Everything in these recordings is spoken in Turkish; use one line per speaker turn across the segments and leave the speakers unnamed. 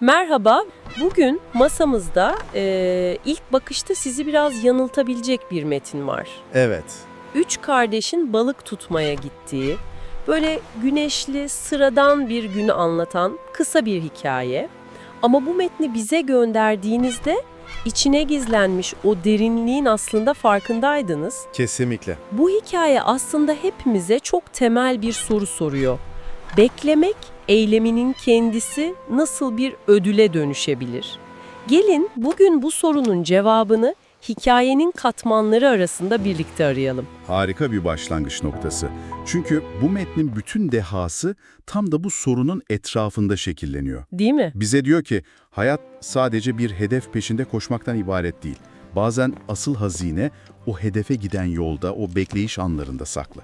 Merhaba, bugün masamızda eee, ilk bakışta sizi biraz yanıltabilecek bir metin var.
Evet.
Üç kardeşin balık tutmaya gittiği, böyle güneşli, sıradan bir günü anlatan kısa bir hikaye. Ama bu metni bize gönderdiğinizde içine gizlenmiş o derinliğin aslında farkındaydınız.
Kesinlikle.
Bu hikaye aslında hepimize çok temel bir soru soruyor. Beklemek, eyleminin kendisi nasıl bir ödüle dönüşebilir? Gelin bugün bu sorunun cevabını hikayenin katmanları arasında birlikte arayalım.
Harika bir başlangıç noktası. Çünkü bu metnin bütün dehası tam da bu sorunun etrafında şekilleniyor.
Değil mi?
Bize diyor ki hayat sadece bir hedef peşinde koşmaktan ibaret değil. Bazen asıl hazine o hedefe giden yolda, o bekleyiş anlarında saklı.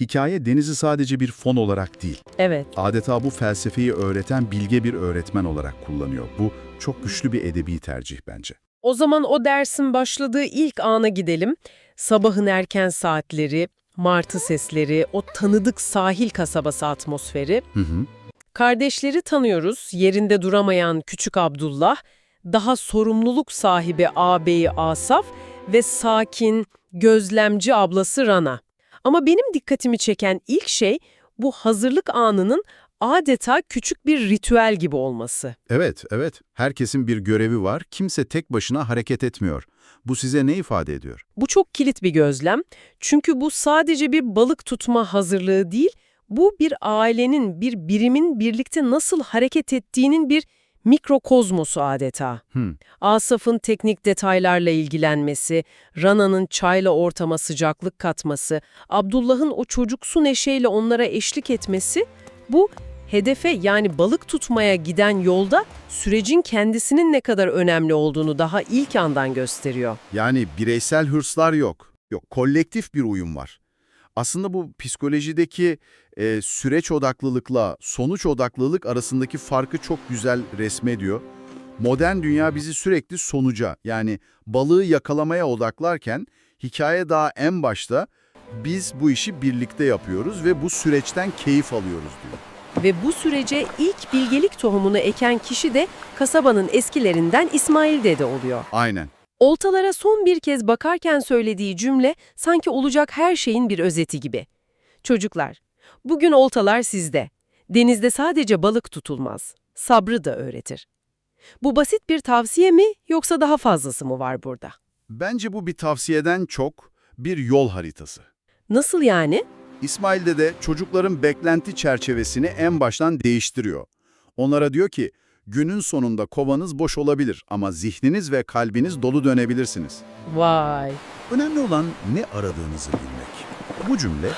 Hikaye denizi sadece bir fon olarak değil,
Evet.
adeta bu felsefeyi öğreten bilge bir öğretmen olarak kullanıyor. Bu çok güçlü bir edebi tercih bence.
O zaman o dersin başladığı ilk ana gidelim. Sabahın erken saatleri, martı sesleri, o tanıdık sahil kasabası atmosferi.
Hı hı.
Kardeşleri tanıyoruz. Yerinde duramayan küçük Abdullah, daha sorumluluk sahibi ağabeyi Asaf ve sakin, gözlemci ablası Rana. Ama benim dikkatimi çeken ilk şey bu hazırlık anının adeta küçük bir ritüel gibi olması.
Evet, evet. Herkesin bir görevi var. Kimse tek başına hareket etmiyor. Bu size ne ifade ediyor?
Bu çok kilit bir gözlem. Çünkü bu sadece bir balık tutma hazırlığı değil, bu bir ailenin, bir birimin birlikte nasıl hareket ettiğinin bir mikrokozmosu adeta.
Hmm.
Asaf'ın teknik detaylarla ilgilenmesi, Rana'nın çayla ortama sıcaklık katması, Abdullah'ın o çocuksu neşeyle onlara eşlik etmesi, bu hedefe yani balık tutmaya giden yolda sürecin kendisinin ne kadar önemli olduğunu daha ilk andan gösteriyor.
Yani bireysel hırslar yok. Yok, kolektif bir uyum var. Aslında bu psikolojideki e, süreç odaklılıkla sonuç odaklılık arasındaki farkı çok güzel resmediyor. Modern dünya bizi sürekli sonuca yani balığı yakalamaya odaklarken hikaye daha en başta biz bu işi birlikte yapıyoruz ve bu süreçten keyif alıyoruz diyor.
Ve bu sürece ilk bilgelik tohumunu eken kişi de kasabanın eskilerinden İsmail Dede oluyor.
Aynen.
Oltalara son bir kez bakarken söylediği cümle sanki olacak her şeyin bir özeti gibi. Çocuklar, bugün oltalar sizde. Denizde sadece balık tutulmaz, sabrı da öğretir. Bu basit bir tavsiye mi yoksa daha fazlası mı var burada?
Bence bu bir tavsiyeden çok bir yol haritası.
Nasıl yani?
İsmail'de de çocukların beklenti çerçevesini en baştan değiştiriyor. Onlara diyor ki, günün sonunda kovanız boş olabilir ama zihniniz ve kalbiniz dolu dönebilirsiniz.
Vay.
Önemli olan ne aradığınızı bilmek. Bu cümle,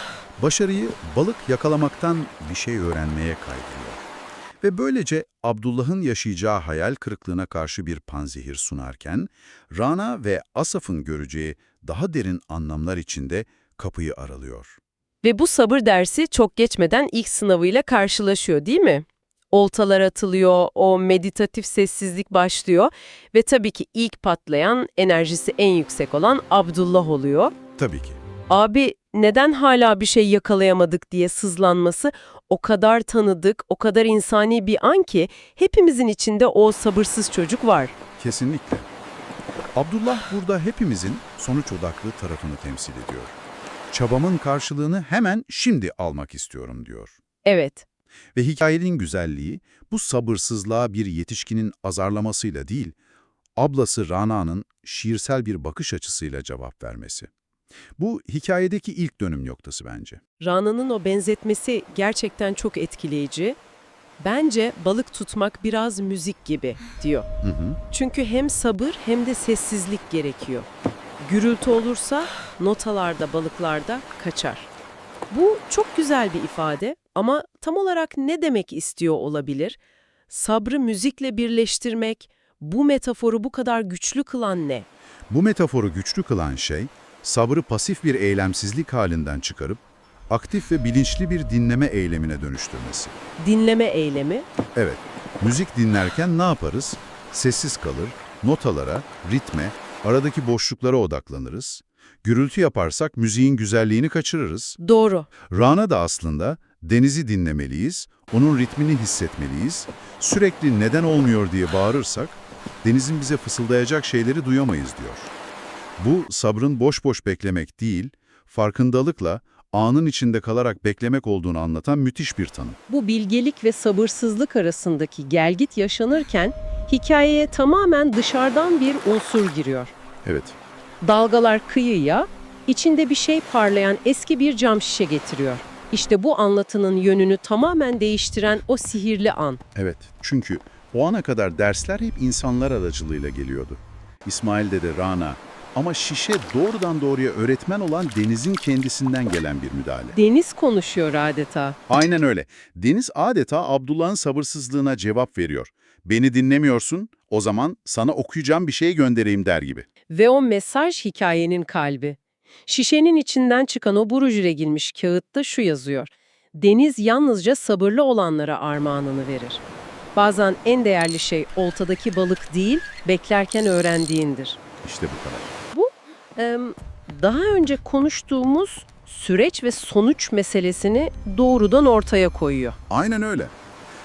başarıyı balık yakalamaktan bir şey öğrenmeye kaydırıyor. Ve böylece Abdullah'ın yaşayacağı hayal kırıklığına karşı bir panzehir sunarken, Rana ve Asaf'ın göreceği daha derin anlamlar içinde kapıyı aralıyor.
Ve bu sabır dersi çok geçmeden ilk sınavıyla karşılaşıyor değil mi? Oltalar atılıyor, o meditatif sessizlik başlıyor ve tabii ki ilk patlayan, enerjisi en yüksek olan Abdullah oluyor.
Tabii ki.
Abi neden hala bir şey yakalayamadık diye sızlanması o kadar tanıdık, o kadar insani bir an ki hepimizin içinde o sabırsız çocuk var.
Kesinlikle. Abdullah burada hepimizin sonuç odaklı tarafını temsil ediyor. Çabamın karşılığını hemen şimdi almak istiyorum diyor.
Evet,
Ve hikayenin güzelliği bu sabırsızlığa bir yetişkinin azarlamasıyla değil, ablası Rana'nın şiirsel bir bakış açısıyla cevap vermesi. Bu hikayedeki ilk dönüm noktası bence.
Rana'nın o benzetmesi gerçekten çok etkileyici. Bence balık tutmak biraz müzik gibi diyor.
Hı hı.
Çünkü hem sabır hem de sessizlik gerekiyor. Gürültü olursa notalarda, balıklarda kaçar. Bu çok güzel bir ifade ama tam olarak ne demek istiyor olabilir? Sabrı müzikle birleştirmek, bu metaforu bu kadar güçlü kılan ne?
Bu metaforu güçlü kılan şey, sabrı pasif bir eylemsizlik halinden çıkarıp, aktif ve bilinçli bir dinleme eylemine dönüştürmesi.
Dinleme eylemi,
Evet, müzik dinlerken ne yaparız? Sessiz kalır, notalara, ritme, aradaki boşluklara odaklanırız. Gürültü yaparsak müziğin güzelliğini kaçırırız.
doğru.
Rana da aslında Denizi dinlemeliyiz, onun ritmini hissetmeliyiz. Sürekli neden olmuyor diye bağırırsak, denizin bize fısıldayacak şeyleri duyamayız diyor. Bu sabrın boş boş beklemek değil, farkındalıkla anın içinde kalarak beklemek olduğunu anlatan müthiş bir tanım.
Bu bilgelik ve sabırsızlık arasındaki gelgit yaşanırken hikayeye tamamen dışarıdan bir unsur giriyor.
Evet,
Dalgalar kıyıya, içinde bir şey parlayan eski bir cam şişe getiriyor. İşte bu anlatının yönünü tamamen değiştiren o sihirli an.
evet. Çünkü o ana kadar dersler hep insanlar aracılığıyla geliyordu. İsmail Dede, Rana ama şişe doğrudan doğruya öğretmen olan Deniz'in kendisinden gelen bir müdahale.
Deniz konuşuyor adeta.
Aynen öyle. Deniz adeta Abdullah'ın sabırsızlığına cevap veriyor. Beni dinlemiyorsun, o zaman sana okuyacağım bir şey göndereyim der gibi.
Ve o mesaj hikayenin kalbi. Şişenin içinden çıkan o buruj regilmiş kağıtta şu yazıyor. Deniz yalnızca sabırlı olanlara armağanını verir. Bazen en değerli şey oltadaki balık değil, beklerken öğrendiğindir.
İşte bu kadar.
Em, daha önce konuştuğumuz süreç ve sonuç meselesini doğrudan ortaya koyuyor.
Aynen öyle.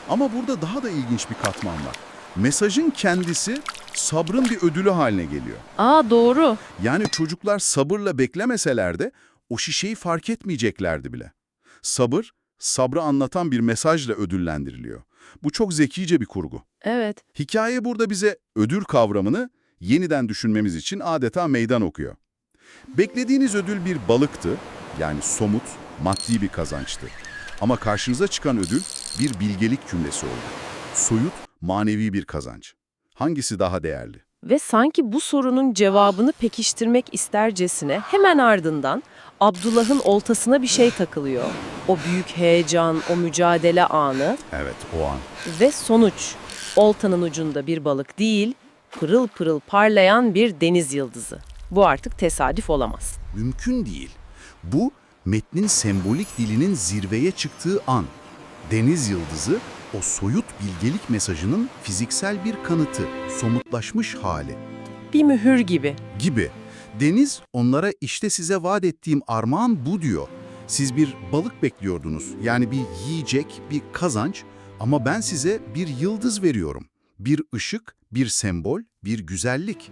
Ama burada daha da ilginç bir katman var. Mesajın kendisi sabrın bir ödülü haline geliyor.
Aa doğru.
Yani çocuklar sabırla beklemeseler de o şişeyi fark etmeyeceklerdi bile. Sabır, sabrı anlatan bir mesajla ödüllendiriliyor. Bu çok zekice bir kurgu.
Evet.
Hikaye burada bize ödül kavramını yeniden düşünmemiz için adeta meydan okuyor. Beklediğiniz ödül bir balıktı, yani somut, maddi bir kazançtı. Ama karşınıza çıkan ödül bir bilgelik cümlesi oldu. Soyut, manevi bir kazanç. Hangisi daha değerli?
Ve sanki bu sorunun cevabını pekiştirmek istercesine hemen ardından Abdullah'ın oltasına bir şey takılıyor. O büyük heyecan, o mücadele anı
Evet, o an.
ve sonuç. Oltanın ucunda bir balık değil, pırıl pırıl parlayan bir deniz yıldızı. Bu artık tesadüf olamaz.
Mümkün değil. Bu, metnin sembolik dilinin zirveye çıktığı an. Deniz yıldızı, o soyut bilgelik mesajının fiziksel bir kanıtı, somutlaşmış hali.
Bir mühür gibi.
gibi. Deniz onlara işte size vaat ettiğim armağan bu diyor. Siz bir balık bekliyordunuz. Yani bir yiyecek, bir kazanç ama ben size bir yıldız veriyorum. Bir ışık, bir sembol, bir güzellik.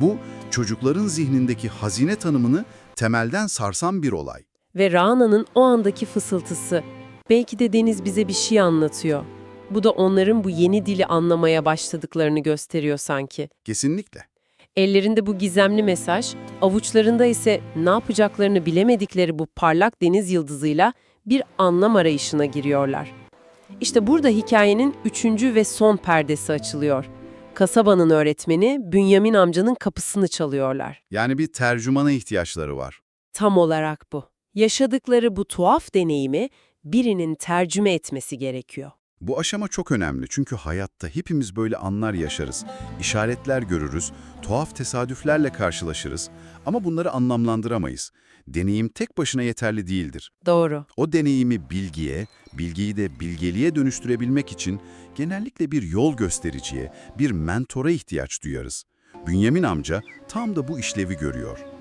Bu çocukların zihnindeki hazine tanımını temelden sarsan bir olay.
Ve Rana'nın o andaki fısıltısı. Belki de Deniz bize bir şey anlatıyor. Bu da onların bu yeni dili anlamaya başladıklarını gösteriyor sanki.
Kesinlikle.
Ellerinde bu gizemli mesaj, avuçlarında ise ne yapacaklarını bilemedikleri bu parlak deniz yıldızıyla bir anlam arayışına giriyorlar. İşte burada hikayenin üçüncü ve son perdesi açılıyor. Kasabanın öğretmeni Bünyamin amcanın kapısını çalıyorlar.
Yani bir tercümana ihtiyaçları var.
Tam olarak bu. Yaşadıkları bu tuhaf deneyimi birinin tercüme etmesi gerekiyor.
Bu aşama çok önemli çünkü hayatta hepimiz böyle anlar yaşarız. İşaretler görürüz, tuhaf tesadüflerle karşılaşırız ama bunları anlamlandıramayız. Deneyim tek başına yeterli değildir.
Doğru.
O deneyimi bilgiye, bilgiyi de bilgeliğe dönüştürebilmek için genellikle bir yol göstericiye, bir mentora ihtiyaç duyarız. Bünyamin amca tam da bu işlevi görüyor.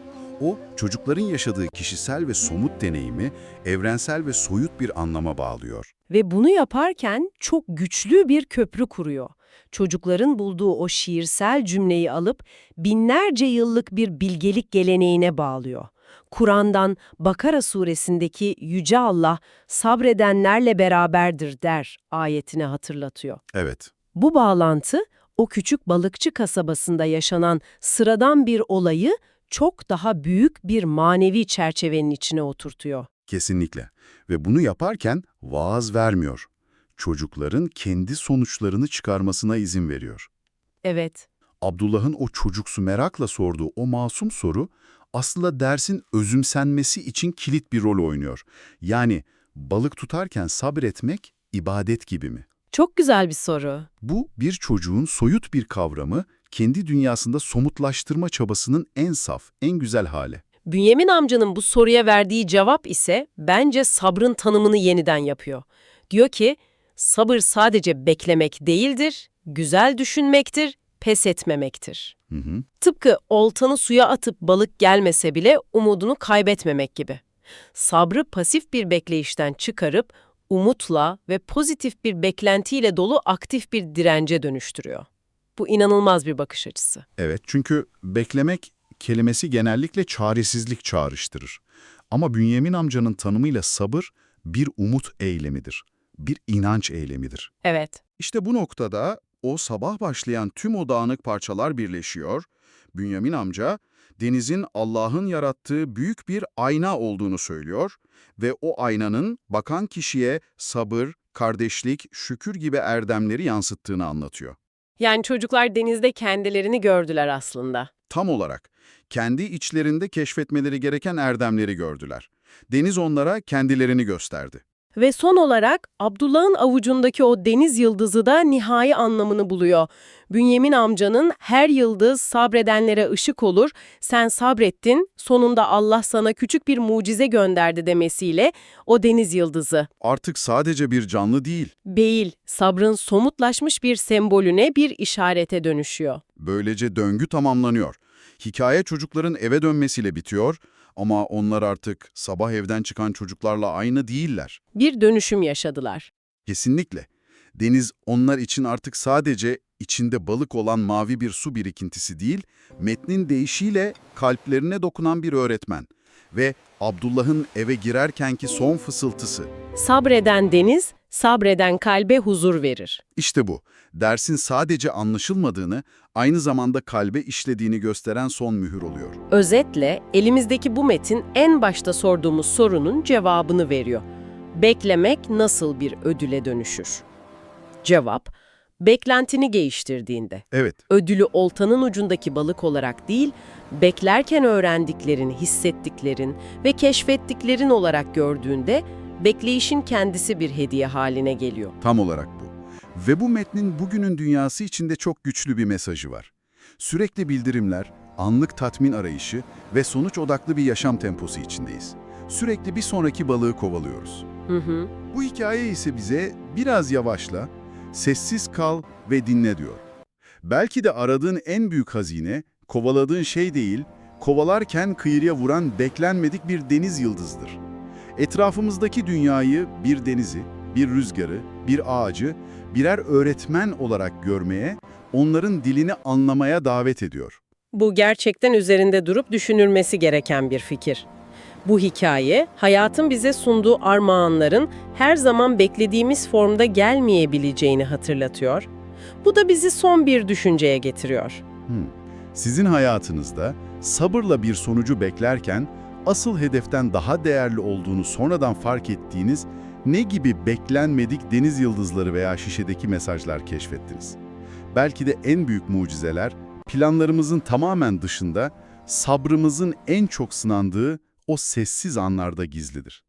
O, çocukların yaşadığı kişisel ve somut deneyimi evrensel ve soyut bir anlama bağlıyor.
Ve bunu yaparken çok güçlü bir köprü kuruyor. Çocukların bulduğu o şiirsel cümleyi alıp binlerce yıllık bir bilgelik geleneğine bağlıyor. Kur'an'dan Bakara suresindeki Yüce Allah sabredenlerle beraberdir der ayetini hatırlatıyor.
Evet,
Bu bağlantı o küçük balıkçı kasabasında yaşanan sıradan bir olayı çok daha büyük bir manevi çerçevenin içine oturtuyor.
kesinlikle. Ve bunu yaparken vaaz vermiyor. Çocukların kendi sonuçlarını çıkarmasına izin veriyor.
Evet,
Abdullah'ın o çocuksu merakla sorduğu o masum soru aslında dersin özümsenmesi için kilit bir rol oynuyor. Yani balık tutarken sabretmek ibadet gibi mi?
çok güzel bir soru.
Bu bir çocuğun soyut bir kavramı kendi dünyasında somutlaştırma çabasının en saf, en güzel hali.
Bünyamin amcanın bu soruya verdiği cevap ise bence sabrın tanımını yeniden yapıyor. Diyor ki, sabır sadece beklemek değildir, güzel düşünmektir, pes etmemektir.
Hı hı.
Tıpkı oltanı suya atıp balık gelmese bile umudunu kaybetmemek gibi. Sabrı pasif bir bekleyişten çıkarıp umutla ve pozitif bir beklentiyle dolu aktif bir dirence dönüştürüyor. Bu inanılmaz bir bakış açısı.
Evet, çünkü beklemek kelimesi genellikle çaresizlik çağrıştırır. Ama Bünyamin amcanın tanımıyla sabır bir umut eylemidir, bir inanç eylemidir.
Evet.
İşte bu noktada o sabah başlayan tüm o dağınık parçalar birleşiyor. Bünyamin amca, denizin Allah'ın yarattığı büyük bir ayna olduğunu söylüyor ve o aynanın bakan kişiye sabır, kardeşlik, şükür gibi erdemleri yansıttığını anlatıyor.
Yani çocuklar denizde kendilerini gördüler aslında.
Tam olarak kendi içlerinde keşfetmeleri gereken erdemleri gördüler. Deniz onlara kendilerini gösterdi.
Ve son olarak Abdullah'ın avucundaki o deniz yıldızı da nihai anlamını buluyor. Bünyamin amcanın her yıldız sabredenlere ışık olur, sen sabrettin, sonunda Allah sana küçük bir mucize gönderdi demesiyle o deniz yıldızı.
Artık sadece bir canlı değil,
Beil, sabrın somutlaşmış bir sembolüne bir işarete dönüşüyor.
Böylece döngü tamamlanıyor. Hikaye çocukların eve dönmesiyle bitiyor ama onlar artık sabah evden çıkan çocuklarla aynı değiller.
Bir dönüşüm yaşadılar.
Kesinlikle. Deniz onlar için artık sadece içinde balık olan mavi bir su birikintisi değil, metnin değişiyle kalplerine dokunan bir öğretmen. Ve Abdullah'ın eve girerkenki son fısıltısı.
Sabreden deniz, sabreden kalbe huzur verir.
İşte bu. Dersin sadece anlaşılmadığını, aynı zamanda kalbe işlediğini gösteren son mühür oluyor.
Özetle elimizdeki bu metin en başta sorduğumuz sorunun cevabını veriyor. Beklemek nasıl bir ödüle dönüşür? Cevap, beklentini değiştirdiğinde.
Evet,
Ödülü oltanın ucundaki balık olarak değil, beklerken öğrendiklerin, hissettiklerin ve keşfettiklerin olarak gördüğünde bekleyişin kendisi bir hediye haline geliyor.
Tam olarak bu. Ve bu metnin bugünün dünyası içinde çok güçlü bir mesajı var. Sürekli bildirimler, anlık tatmin arayışı ve sonuç odaklı bir yaşam temposu içindeyiz. Sürekli bir sonraki balığı kovalıyoruz.
Hı hı.
Bu hikaye ise bize biraz yavaşla, sessiz kal ve dinle diyor. Belki de aradığın en büyük hazine, kovaladığın şey değil, kovalarken kıyıya vuran beklenmedik bir deniz yıldızdır. Etrafımızdaki dünyayı, bir denizi, bir rüzgarı, bir ağacı birer öğretmen olarak görmeye, onların dilini anlamaya davet ediyor.
Bu gerçekten üzerinde durup düşünülmesi gereken bir fikir. Bu hikaye, hayatın bize sunduğu armağanların her zaman beklediğimiz formda gelmeyebileceğini hatırlatıyor. Bu da bizi son bir düşünceye getiriyor.
Hmm. Sizin hayatınızda sabırla bir sonucu beklerken asıl hedeften daha değerli olduğunu sonradan fark ettiğiniz ne gibi beklenmedik deniz yıldızları veya şişedeki mesajlar keşfettiniz? Belki de en büyük mucizeler planlarımızın tamamen dışında sabrımızın en çok sınandığı o sessiz anlarda gizlidir.